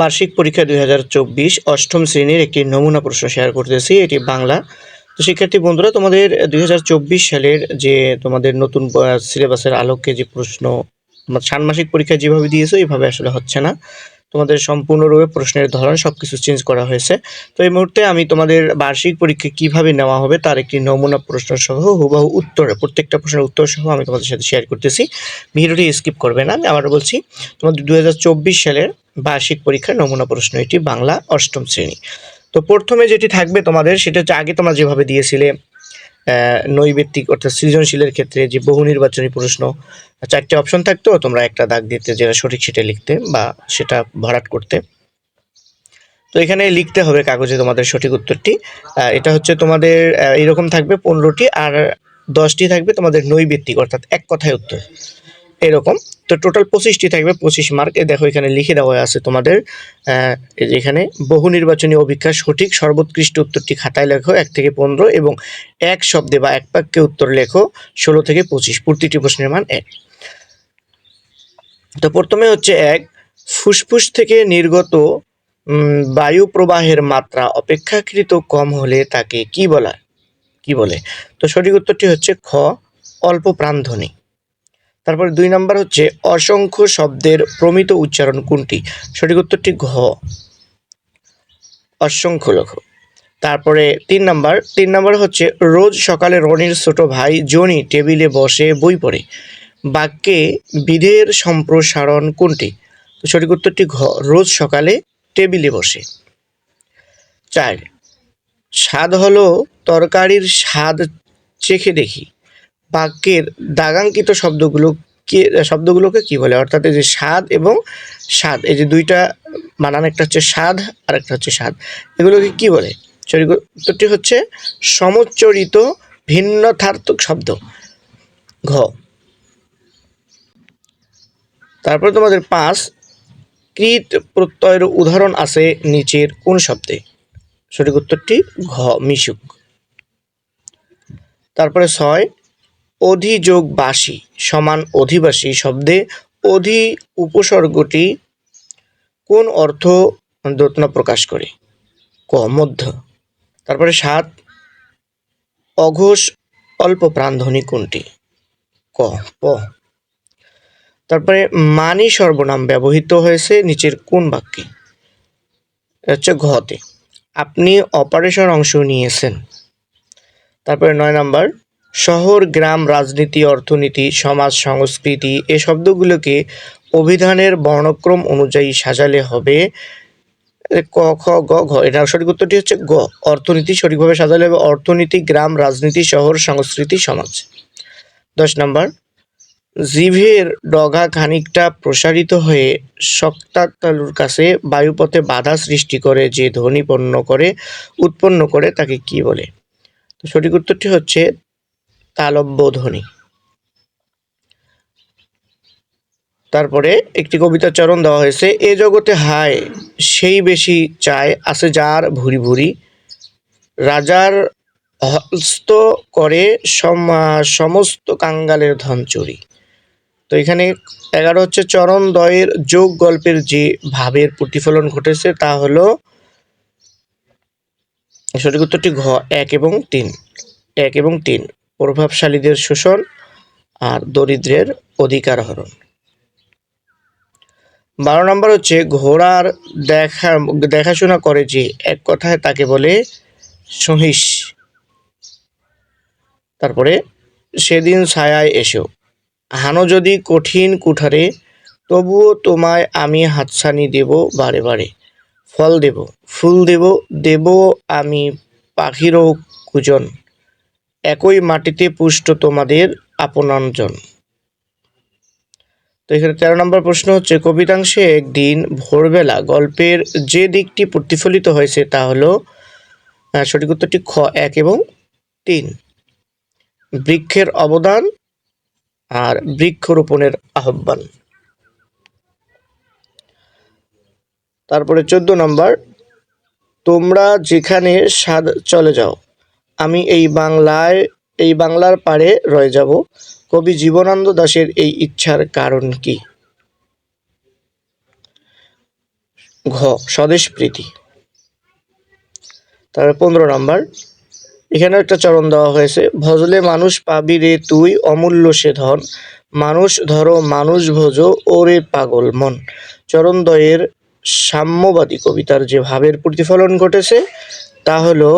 বার্ষিক পরীক্ষা দুই অষ্টম শ্রেণির একটি নমুনা প্রশ্ন শেয়ার করতেছি, এটি বাংলা। তো শিক্ষার্থী বন্ধুরা, তোমাদের দুই হাজার চব্বিশ সালের যে তোমাদের নতুন সিলেবাসের আলোকে যে প্রশ্ন, তোমার ষান্মাসিক পরীক্ষা যেভাবে দিয়েছ, এইভাবে আসলে হচ্ছে না। তোমাদের সম্পূর্ণরূপে প্রশ্নের ধরন সব কিছু চেঞ্জ করা হয়েছে। তো এই মুহূর্তে আমি তোমাদের বার্ষিক পরীক্ষা কীভাবে নেওয়া হবে তার একটি নমুনা প্রশ্ন সহ হুবহু উত্তর, প্রত্যেকটা প্রশ্নের উত্তর সহ আমি তোমাদের সাথে শেয়ার করতেছি। ভিডিওটি স্কিপ করবে না, আমি আবার বলছি, তোমাদের দু হাজার চব্বিশ সালের বার্ষিক পরীক্ষার নমুনা প্রশ্ন, এটি বাংলা অষ্টম শ্রেণি। তো প্রথমে যেটি থাকবে তোমাদের, সেটা হচ্ছে আগে তোমরা যেভাবে দিয়েছিলে নৈবেত্তিক অর্থাৎ সৃজনশীলের ক্ষেত্রে যে বহু নির্বাচনী প্রশ্ন, চারটে অপশন থাকতো, তোমরা একটা দাগ দিতে, যেটা সঠিক সেটা লিখতে বা সেটা ভরাট করতে। তো এখানে লিখতে হবে কাগজে তোমাদের সঠিক উত্তরটি। এটা হচ্ছে তোমাদের এরকম থাকবে পনেরোটি আর দশটি থাকবে তোমাদের নৈবেত্তিক, অর্থাৎ এক কথায় উত্তর। এরকম। তো টোটাল পঁচিশটি থাকবে, পঁচিশ মার্ক দেখো, এখানে লিখে দেওয়া আছে তোমাদের এখানে, বহু নির্বাচনী অভিজ্ঞা সঠিক, সর্বোৎকৃষ্ট উত্তরটি খাতায় লেখো, এক থেকে পনেরো, এবং এক শব্দে বা এক বাক্যে উত্তর লেখো, ষোলো থেকে পঁচিশ, প্রতিটি প্রশ্নের মান এক। তো প্রথমে হচ্ছে এক, ফুসফুস থেকে নির্গত বায়ু প্রবাহের মাত্রা অপেক্ষাকৃত কম হলে তাকে কি বলা, কি বলে? তো সঠিক উত্তরটি হচ্ছে খ, অল্প প্রাণধ্বনি। তারপরে দুই নাম্বার হচ্ছে অসংখ্য শব্দের প্রমিত উচ্চারণ কোনটি? সঠিক উত্তরটি ঘ। অসংখ্য লেখো তারপরে তিন নাম্বার তিন নাম্বার হচ্ছে রোজ সকালে রনির ছোট ভাই জনি টেবিলে বসে বই পড়ে। বাক্যে বিধের সম্প্রসারণ কোনটি? তো সঠিক উত্তরটি ঘ, রোজ সকালে টেবিলে বসে। চার, স্বাদ হলো তরকারির স্বাদ চেখে দেখি। বাক্যের দাগাঙ্কিত শব্দগুলো কে, শব্দগুলোকে কি বলে? অর্থাৎ এই যে স্বাদ এবং স্বাদ, এই যে দুইটা বানান, একটা হচ্ছে স্বাদ আর একটা হচ্ছে স্বাদ, এগুলোকে কি বলে? সঠিক উত্তরটি হচ্ছে সমুচ্চরিত ভিন্নথার্থক শব্দ, ঘ। তারপরে তোমাদের পাঁচ, কৃত প্রত্যয়ের উদাহরণ আছে নিচের কোন শব্দে? সঠিক উত্তরটি ঘ, মিশুক। তারপরে ছয় অধিযোগবাসী সমান অধিবাসী শব্দে অধি উপসর্গটি কোন অর্থ দ্যোতনা প্রকাশ করে? ক, মধ্য। তারপরে সাত, অঘোষ অল্প প্রাণধ্বনি কোনটি? ক, প। তারপরে মানি সর্বনাম ব্যবহৃত হয়েছে নিচের কোন বাক্যে? হচ্ছে ঘতে। আপনি অপারেশন অংশ নিয়েছেন। তারপরে নয় নাম্বার শহর, গ্রাম, রাজনীতি, অর্থনীতি, সমাজ, সংস্কৃতি, এ শব্দগুলোকে অভিধানের বর্ণক্রম অনুযায়ী সাজালে হবে ক, খ, গ, ঘ। এটার সঠিক উত্তরটি হচ্ছে গ। অর্থনীতি সঠিকভাবে সাজালে হবে অর্থনীতি, গ্রাম, রাজনীতি, শহর, সংস্কৃতি, সমাজ। দশ নম্বর। জিভের ডগা খানিকটা প্রসারিত হয়ে শক্তাতালুর কাছে বায়ুপথে বাধা সৃষ্টি করে, যে ধ্বনি পণ্য করে, উৎপন্ন করে, তাকে কি বলে? তো সঠিক উত্তরটি হচ্ছে তালব্য ধ্বনি তারপরে একটি কবিতা চরণ দেওয়া হয়েছে, এ জগতে হায়, সেই বেশি চায়, আছে যার ভুরি ভুরি। রাজার হস্ত করে সম- সমস্ত কাঙ্গালের ধন চুরি। তো এখানে এগারো হচ্ছে চরণ দয়ের যোগ গল্পের যে ভাবের প্রতিফলন ঘটেছে, তা হলো সঠিক উত্তরটি ঘ, এক এবং তিন। এক এবং তিন। প্রভাবশালীদের শোষণ আর দরিদ্রের অধিকার হরণ। বারো নম্বর হচ্ছে, ঘোড়ার দেখা, দেখাশোনা করে যে এক কথায় তাকে বলে সহিস। তারপরে, সেদিন ছায়ায় এসো। হানো যদি কঠিন কুঠারে, তবুও তোমায় আমি হাতছানি দেব বারে বারে। ফল দেব, ফুল দেব দেব আমি পাখিরও কুজন। একই মাটিতে পুষ্ট তোমাদের আপনজন। তো এখানে তেরো নম্বর প্রশ্ন হচ্ছে, কবিতাংশে একদিন ভোরবেলা গল্পের যে দিকটি প্রতিফলিত হয়েছে তা হলো সঠিক উত্তরটি খ, এক এবং তিন। বৃক্ষের অবদান আর বৃক্ষরোপণের আহ্বান। তারপরে চোদ্দ নম্বর, তোমরা যেখানে সাদ চলে যাও আমি এই বাংলায়, এই বাংলার পারে রয়ে যাব। কবি জীবনানন্দ দাশের এই ইচ্ছার কারণ কি? ঘ, স্বদেশ প্রীতি। তারপরে পনেরো নম্বর। এখানে একটা চরণ দেওয়া হয়েছে, ভজলে মানুষ পাবি রে তুই, অমূল্য সে ধন। মানুষ ধরো, মানুষ ভোজো, ওরে পাগল মন। চরণদ্বয়ের সাম্যবাদী কবিতার যে ভাবের প্রতিফলন ঘটেছে, তা হলো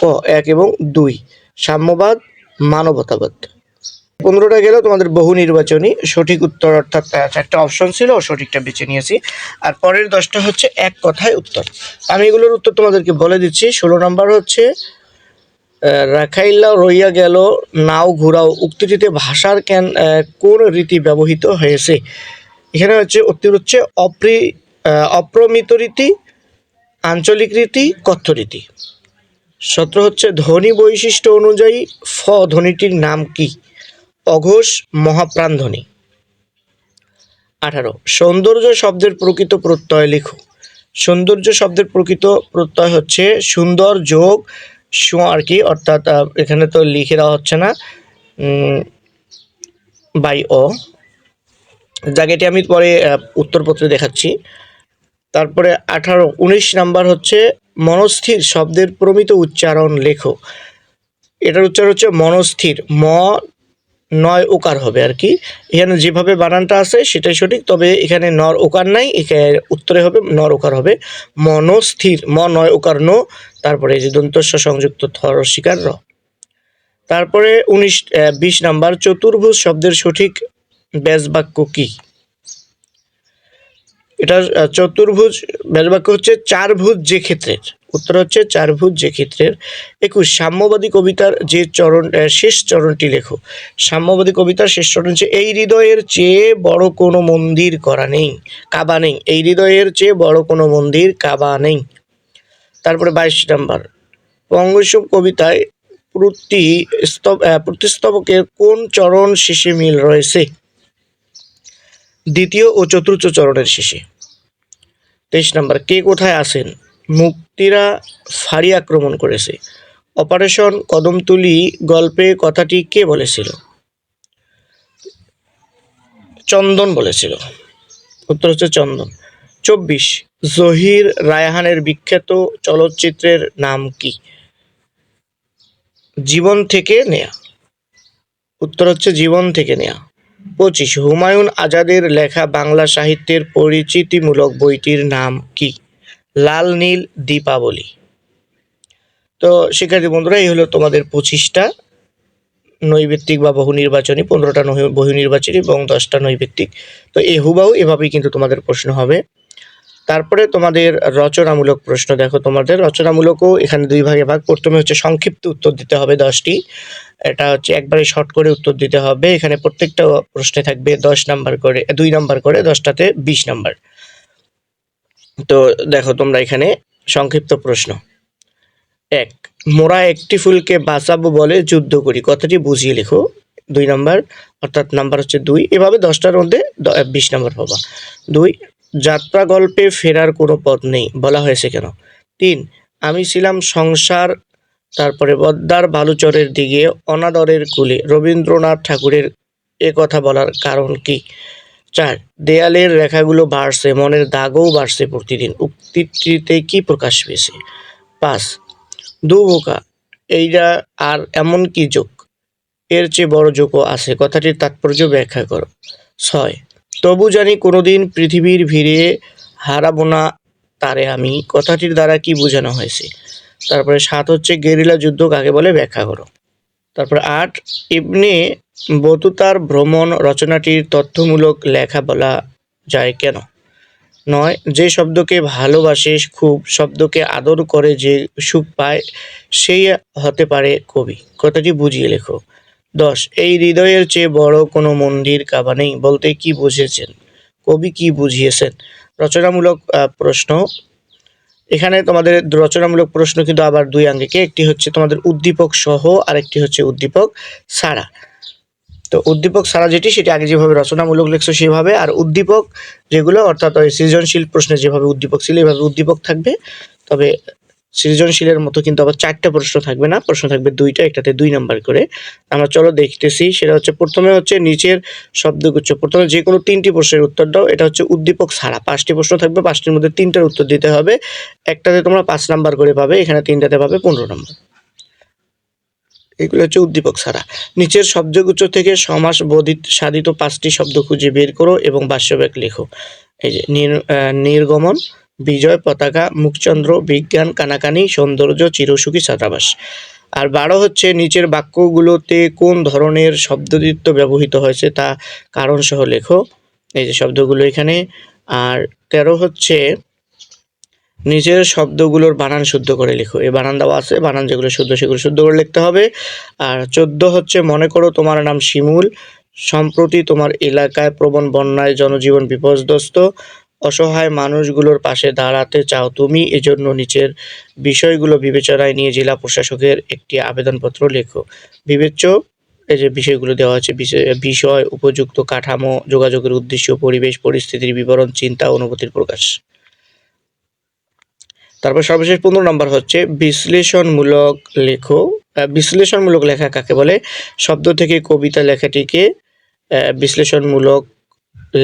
ক এক এবং দুই। সাম্যবাদ, মানবতাবাদ। পনেরোটা গেল, তোমাদের বহু নির্বাচনী সঠিক উত্তর অর্থাৎ চারটা অপশন ছিল সঠিকটা বেছে নিয়েছি। আর পরের দশটা হচ্ছে এক কথায় উত্তর। আমি এগুলোর উত্তর তোমাদেরকে বলে দিচ্ছি। ষোলো নম্বর হচ্ছে রাখাইল্লা রইয়া গেল, নাও ঘুরাও। উক্তিটিতে ভাষার কেন কোন রীতি ব্যবহৃত হয়েছে? এখানে হচ্ছে, উত্তর হচ্ছে অপ্রি অপ্রমিত রীতি, আঞ্চলিক রীতি, কথ্য রীতি। সতেরো হচ্ছে ধ্বনি বৈশিষ্ট্য অনুযায়ী ফ ধ্বনিটির নাম কি? অঘোষ মহাপ্রাণ ধ্বনি। আঠারো, সৌন্দর্য শব্দের প্রকৃত প্রত্যয় লিখো। সৌন্দর্য শব্দের প্রকৃত প্রত্যয় হচ্ছে সুন্দর যোগ, সু আর কি, অর্থাৎ এখানে তো লিখে দেওয়া হচ্ছে না বাই অ। জায়গাটি আমি পরে উত্তরপত্রে দেখাচ্ছি। তারপরে আঠারো, উনিশ নাম্বার হচ্ছে মনস্থির শব্দের প্রমিত উচ্চারণ লেখো। এটার উচ্চারণ হচ্ছে মনস্থির। ম নয় ওকার হবে আর কি। এখানে যেভাবে বানানটা আছে সেটাই সঠিক, তবে এখানে নর ওকার নাই, এখানে উত্তরে হবে নর ওকার হবে। মনস্থির, ম নয় ওকার ন, তারপরে যে দন্তস্ব সংযুক্ত থর শিকার র। তারপরে উনিশ বিশ নাম্বার, চতুর্ভুজ শব্দের সঠিক ব্যাস বাক্য কি? এটা চতুর্ভুজ ব্যাস বাক্য হচ্ছে চারভুজ যে ক্ষেত্রের। উত্তর হচ্ছে চারভুজ যে ক্ষেত্রের। একুশ, সাম্যবাদী কবিতার যে চরণ শেষ চরণটি লেখো। সাম্যবাদী কবিতার শেষ চরণ হচ্ছে, এই হৃদয়ের চেয়ে বড় কোনো মন্দির করা নেই, কাবা নেই। এই হৃদয়ের চেয়ে বড় কোনো মন্দির কাবা নেই। তারপরে বাইশ নাম্বার পঙ্গসম কবিতায় প্রতি স্তব প্রতিস্তবকের কোন চরণ শেষে মিল রয়েছে? দ্বিতীয় ও চতুর্থ চরণের শেষে। তেইশ নাম্বার, কে কোথায় আছেন? মুক্তিরা ফাঁড়ি আক্রমণ করেছে। অপারেশন কদমতুলি গল্পে কথাটি কে বলেছিল? চন্দন বলেছিল। উত্তর হচ্ছে চন্দন। চব্বিশ, জহির রায়হানের বিখ্যাত চলচ্চিত্রের নাম কি? জীবন থেকে নেয়া। উত্তর হচ্ছে জীবন থেকে নেয়া। পঁচিশ। হুমায়ুন আজাদের লেখা বাংলা সাহিত্যের পরিচিতিমূলক বইটির নাম কি? লাল, নীল, দীপাবলি। তো শিক্ষার্থী বন্ধুরা, এই হলো তোমাদের পঁচিশটা নৈবেত্তিক বা বহু নির্বাচনী পনেরোটা বহু নির্বাচনী এবং দশটা নৈবেত্তিক। তো এ হুবাহু এভাবেই কিন্তু তোমাদের প্রশ্ন হবে। তারপরে তোমাদের রচনামূলক প্রশ্ন, দেখো তোমাদের রচনামূলকও এখানে দুই ভাগে ভাগ। প্রথমে হচ্ছে সংক্ষিপ্ত উত্তর দিতে হবে দশটি। এটা হচ্ছে একবারে শর্ট করে উত্তর দিতে হবে। এখানে প্রত্যেকটা প্রশ্নে থাকবে দশ নাম্বার করে, দুই নাম্বার করে, দশটাতে বিশ নাম্বার। তো দেখো তোমরা এখানে সংক্ষিপ্ত প্রশ্ন। এক, মোরা একটি ফুলকে বাঁচাবো বলে যুদ্ধ করি। কথাটি বুঝিয়ে লেখো। দুই নাম্বার, অর্থাৎ নাম্বার হচ্ছে দুই। এভাবে দশটার মধ্যে বিশ নাম্বার পাবা দুই যাত্রা গল্পে ফেরার কোনো পথ নেই, বলা হয়েছে কেন? তিন, আমি ছিলাম সংসার, তারপরে বদ্দার বালুচরের দিকে অনাদরের কুলে, রবীন্দ্রনাথ ঠাকুরের এ কথা বলার কারণ কি? চার, দেয়ালের রেখাগুলো বাড়ছে, মনের দাগও বাড়ছে প্রতিদিন, উক্তিটিতে কি প্রকাশ পেয়েছে? পাঁচ দু বোকা এইটা আর এমন কি যোগ? এর চেয়ে বড় যোগও আছে, কথাটির তাৎপর্য ব্যাখ্যা করো। ছয় তবু জানি কোনোদিন পৃথিবীর ভিড়ে হারাবো না তারে আমি। কথাটির দ্বারা কি বোঝানো হয়েছে? তারপরে সাত হচ্ছে, গেরিলা যুদ্ধ কাকে বলে? ব্যাখ্যা করো। তারপরে আট, ইবনে বতুতার ভ্রমণ রচনাটির তথ্যমূলক লেখা বলা যায় কেন? নয়, যে শব্দকে ভালোবাসে খুব, শব্দকে আদর করে যে সুখ পায়, সেই হতে পারে কবি। কথাটি বুঝিয়ে লেখো। দশ, এই হৃদয়ের চেয়ে বড় কোনো মন্দির কাবা নেই বলতে কি বুঝেছেন? কবি কি বুঝিয়েছেন? রচনামূলক প্রশ্ন। এখানে তোমাদের রচনামূলক প্রশ্ন কিন্তু আবার দুই আঙ্গিকে, একটি হচ্ছে তোমাদের উদ্দীপক সহ আর একটি হচ্ছে উদ্দীপক ছাড়া তো উদ্দীপক ছাড়া যেটি, সেটি আগে যেভাবে রচনামূলক লেখছো সেভাবে, আর উদ্দীপক যেগুলো, অর্থাৎ সৃজনশীল প্রশ্নে যেভাবে উদ্দীপক ছিল, এভাবে উদ্দীপক থাকবে। তবে সৃজনশীলের মতো কিন্তু আবার চারটা প্রশ্ন থাকবে না। প্রশ্ন থাকবে দুইটা, একটাতে দুই নাম্বার করে। আমরা চলো দেখতেছি, সেটা হচ্ছে প্রথমে হচ্ছে নিচের শব্দগুচ্ছ। প্রথমে যে কোনো তিনটি প্রশ্নের উত্তর দাও, এটা হচ্ছে উদ্দীপক ছাড়া। পাঁচটি প্রশ্ন থাকবে, পাঁচটির মধ্যে তিনটার উত্তর দিতে হবে। একটাতে তোমরা পাঁচ নাম্বার করে পাবে, এখানে তিনটাতে পাবে পনেরো নম্বর। এগুলো হচ্ছে উদ্দীপক ছাড়া। নিচের শব্দগুচ্ছ থেকে সমাস বোধিত সাধিত পাঁচটি শব্দ খুঁজে বের করো এবং বাস্যব্যাগ লেখো। এই যে নির্গমন বিজয় পতাকা, মুখচন্দ্র, বিজ্ঞান, কানাকানি, সৌন্দর্য, চিরসুখী ছাত্রাবাস। আর বারো হচ্ছে নিচের বাক্যগুলোতে কোন ধরনের শব্দদিত্য ব্যবহৃত হয়েছে তা কারণ সহ লেখো। এই যে শব্দগুলো এখানে। আর তেরো হচ্ছে নিজের শব্দগুলোর বানান শুদ্ধ করে লেখো। এই বানান দেওয়া আছে, বানান যেগুলো শুদ্ধ সেগুলো শুদ্ধ করে লিখতে হবে। আর চোদ্দ হচ্ছে মনে করো তোমার নাম শিমুল, সম্প্রতি তোমার এলাকায় প্রবণ বন্যায় জনজীবন বিপর্যস্ত অসহায় মানুষগুলোর পাশে দাঁড়াতে চাও তুমি, এজন্য নিচের বিষয়গুলো বিবেচনায় নিয়ে জেলা প্রশাসকের একটি আবেদনপত্র লেখো। বিবেচ্য, এই যে বিষয়গুলো দেওয়া বিষয়- বিষয়, উপযুক্ত কাঠামো, যোগাযোগের উদ্দেশ্য, পরিবেশ, পরিস্থিতির বিবরণ, চিন্তা, অনুভূতির প্রকাশ। তারপর সর্বশেষ পনেরো নম্বর হচ্ছে, বিশ্লেষণমূলক লেখো। বিশ্লেষণমূলক লেখা কাকে বলে? শব্দ থেকে কবিতা লেখাটিকে বিশ্লেষণমূলক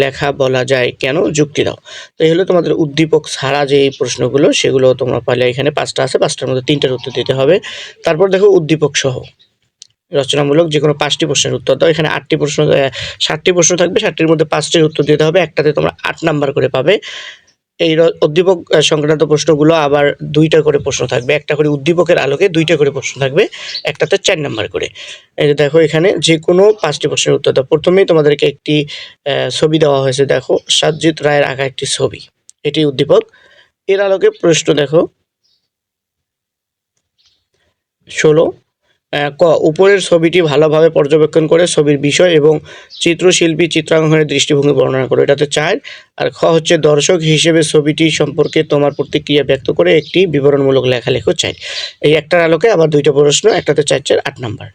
লেখা বলা যায়, কেন যুক্তি দাও? তো এই হলো তোমাদের উদ্দীপক ছাড়া যে এই প্রশ্নগুলো, সেগুলো তোমরা পারলে এখানে পাঁচটা আছে, পাঁচটার মধ্যে তিনটার উত্তর দিতে হবে। তারপর দেখো উদ্দীপক সহ। রচনামূলক যে কোনো পাঁচটি প্রশ্নের উত্তর দাও। এখানে আটটি প্রশ্ন ষাটটি প্রশ্ন থাকবে। ষাটটির মধ্যে পাঁচটির উত্তর দিতে হবে। একটাতে তোমরা আট নাম্বার করে পাবে। এই উদ্দীপক সংক্রান্ত প্রশ্নগুলো আবার দুইটা করে প্রশ্ন থাকবে। একটা করে উদ্দীপকের আলোকে দুইটা করে প্রশ্ন থাকবে, একটাতে চার নাম্বার করে। এই যে দেখো এখানে যে কোনো পাঁচটি প্রশ্নের উত্তর দাও। প্রথমেই তোমাদেরকে একটি ছবি দেওয়া হয়েছে, দেখো সাজ্জিৎ রায়ের আঁকা একটি ছবি। এটি উদ্দীপক। এর আলোকে প্রশ্ন দেখো। ষোলো ক, উপরের ছবিটি ভালোভাবে পর্যবেক্ষণ করে ছবির বিষয় এবং চিত্রশিল্পী চিত্রাঙ্কনের দৃষ্টিভঙ্গি বর্ণনা করো। এটাতে চার, আর খ হচ্ছে দর্শক হিসেবে ছবিটি সম্পর্কে তোমার প্রতিক্রিয়া ব্যক্ত করে একটি বিবরণমূলক লেখা লেখো চাই এই একটার আলোকে আবার দুইটা প্রশ্ন, একটাতে চার চার, আট নাম্বার।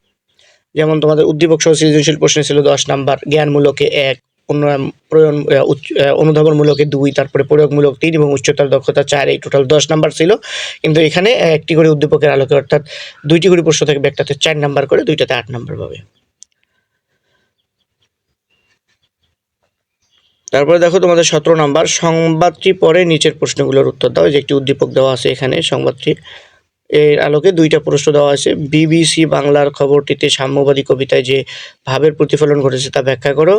যেমন তোমাদের উদ্দীপক সহ সৃজনশীল প্রশ্ন ছিল দশ নাম্বার, জ্ঞানমূলকে এক প্রয়োগ অনুধাবনমূলকে দুই, তারপরে প্রয়োগমূলক তিন এবং উচ্চতর দক্ষতা চার, এই টোটাল দশ নাম্বার ছিল। কিন্তু এখানে একটি করে উদ্দীপকের আলোকে, অর্থাৎ দুইটি করে প্রশ্ন থাকবে একটাতে চার নাম্বার করে, দুইটাতে আট নাম্বার পাবে। তারপরে দেখো তোমাদের সতেরো নাম্বার সংবাদটি পরে নিচের প্রশ্নগুলোর উত্তর দাও। যে একটি উদ্দীপক দেওয়া আছে এখানে, সংবাদটি। এর আলোকে দুইটা প্রশ্ন দেওয়া আছে। বিবিসি বাংলার খবরটিতে সাম্যবাদী কবিতায় যে ভাবের প্রতিফলন ঘটেছে তা ব্যাখ্যা করো।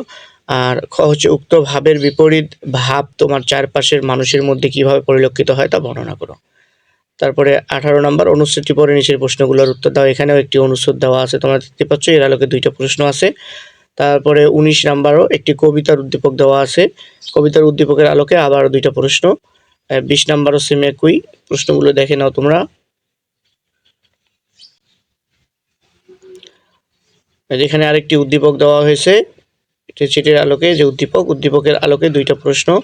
আর হচ্ছে উক্ত ভাবের বিপরীত ভাব তোমার চারপাশের মানুষের মধ্যে কীভাবে পরিলক্ষিত হয় তা বর্ণনা করো। তারপরে আঠারো নম্বর, অনুচ্ছেদটি পরে নিচের প্রশ্নগুলোর উত্তর দাও। এখানেও একটি অনুচ্ছেদ দেওয়া আছে, তোমরা দেখতে পাচ্ছ, এর আলোকে দুইটা প্রশ্ন আছে। তারপরে উনিশ নাম্বারও একটি কবিতার উদ্দীপক দেওয়া আছে। কবিতার উদ্দীপকের আলোকে আবার দুইটা প্রশ্ন। বিশ নাম্বারও সেম একই। প্রশ্নগুলো দেখে নাও তোমরা। এখানে আরেকটি উদ্দীপক দেওয়া হয়েছে চিঠির আলোকে যে উদ্দীপক, উদ্দীপকের আলোকে দুইটা প্রশ্ন।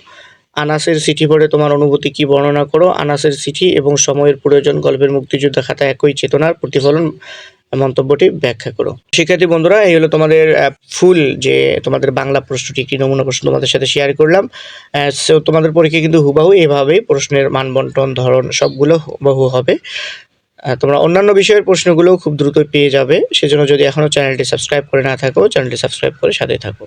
আনাসের চিঠি পড়ে তোমার অনুভূতি কি বর্ণনা করো? আনাসের চিঠি এবং সময়ের প্রয়োজন গল্পের মুক্তিযুদ্ধ খাতা একই চেতনার প্রতিফলন মন্তব্যটি ব্যাখ্যা করো। শিক্ষার্থী বন্ধুরা, এই হলো তোমাদের ফুল যে তোমাদের বাংলা প্রশ্নটি, একটি নমুনা প্রশ্ন তোমাদের সাথে শেয়ার করলাম। so তোমাদের পরীক্ষা কিন্তু হুবাহু এভাবেই প্রশ্নের মান বন্টন ধরন সবগুলো হুবাহু হবে। তোমরা অন্যান্য বিষয়ের প্রশ্নগুলো খুব দ্রুত পেয়ে যাবে। সেজন্য যদি এখনও চ্যানেলটি সাবস্ক্রাইব করে না থাকো, চ্যানেলটি সাবস্ক্রাইব করে সাথে থাকো।